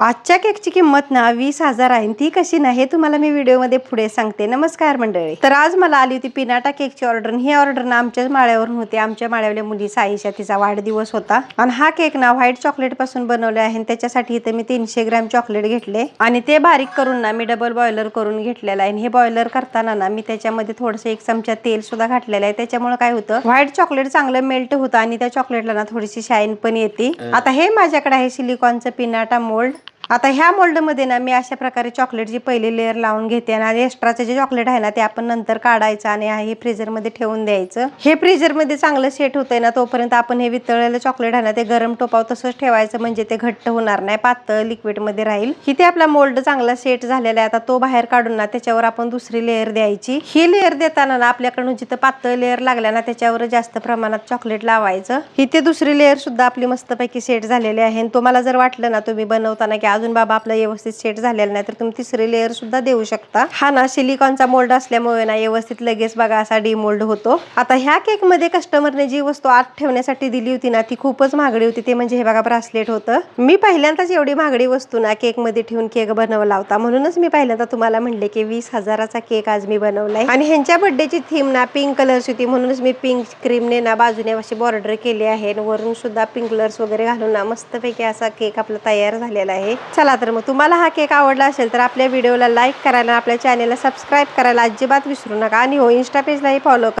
आजच्या केकची किंमत ना वीस हजार आहे ती कशी नाही हे तुम्हाला मी व्हिडिओमध्ये पुढे सांगते. नमस्कार मंडळी. तर आज मला आली होती पिनाटा केकची ऑर्डर ही ऑर्डर ना आमच्याच माळ्यावरून होती. आमच्या माळ्यावल्या मुली साईशा तिचा वाढदिवस होता. आणि हा केक ना व्हाईट चॉकलेटपासून बनवले आहे आणि त्याच्यासाठी इथे मी तीनशे ग्रॅम चॉकलेट घेतले. आणि ते बारीक करून ना मी डबल बॉयलर करून घेतलेलं आहे. आणि हे बॉयलर करताना ना मी त्याच्यामध्ये थोडंसं एक चमचा तेल सुद्धा घातलेलं आहे. त्याच्यामुळे काय होतं व्हाईट चॉकलेट चांगलं मेल्ट होतं आणि त्या चॉकलेटला ना थोडीशी शाईन पण येते. आता हे माझ्याकडे आहे सिलिकॉनचं पिनाटा मोल्ड. आता ह्या मोल्डमध्ये ना मी अशा प्रकारे चॉकलेटची पहिली लेअर लावून घेते आणि एक्स्ट्राचे जे चॉकलेट आहे ना ते आपण नंतर काढायचं आणि हे फ्रीजरमध्ये ठेवून द्यायचं. हे फ्रीजरमध्ये चांगलं सेट होतंय ना तोपर्यंत आपण हे वितळलेलं चॉकलेट आहे ना ते गरम टोपाव तसंच ठेवायचं म्हणजे ते घट्ट होणार नाही पातळ लिक्विडमध्ये राहील. इथे आपला मोल्ड चांगला सेट झालेला आहे. आता तो बाहेर काढून ना त्याच्यावर आपण दुसरी लेअर द्यायची. ही लेअर देताना ना आपल्याकडून जिथं पातळ लेअर लागल्या ना त्याच्यावर जास्त प्रमाणात चॉकलेट लावायचं. इथे दुसरी लेअर सुद्धा आपली मस्तपैकी सेट झालेली आहे आणि तुम्हाला जर वाटलं ना तुम्ही बनवताना की अजून बाबा आपलं व्यवस्थित सेट झालेला नाही तर तुम्ही तिसरी लेअर सुद्धा देऊ शकता. हा ना सिलिकॉनचा मोल्ड असल्यामुळे ना व्यवस्थित लगेच बघा असा डिमोल्ड होतो. आता ह्या केकमध्ये कस्टमरने जी वस्तू आत ठेवण्यासाठी दिली होती ना ती खूपच महागडी होती. ते म्हणजे हे बघा ब्रासलेट होतं. मी पहिल्यांदाच एवढी महागडी वस्तू ना केकमध्ये ठेवून केक बनवला होता. म्हणूनच मी पहिल्यांदा तुम्हाला म्हणले की वीस हजाराचा केक आज मी बनवलाय. आणि ह्यांच्या बर्थडेची थीम ना पिंक कलरची होती. म्हणूनच मी पिंक क्रीमने ना बाजूने अशी बॉर्डर केली आहे. वरून सुद्धा पिंक कलर्स वगैरे घालून ना मस्तपैकी असा केक आपला तयार झालेला आहे. चला तर मग तुम्हाला हा केक आवडला असेल तर आपल्या व्हिडिओला लाईक करायला आपल्या चॅनेलला सबस्क्राईब करायला अजिबात विसरू नका. आणि हो इन्स्टा पेजलाही फॉलो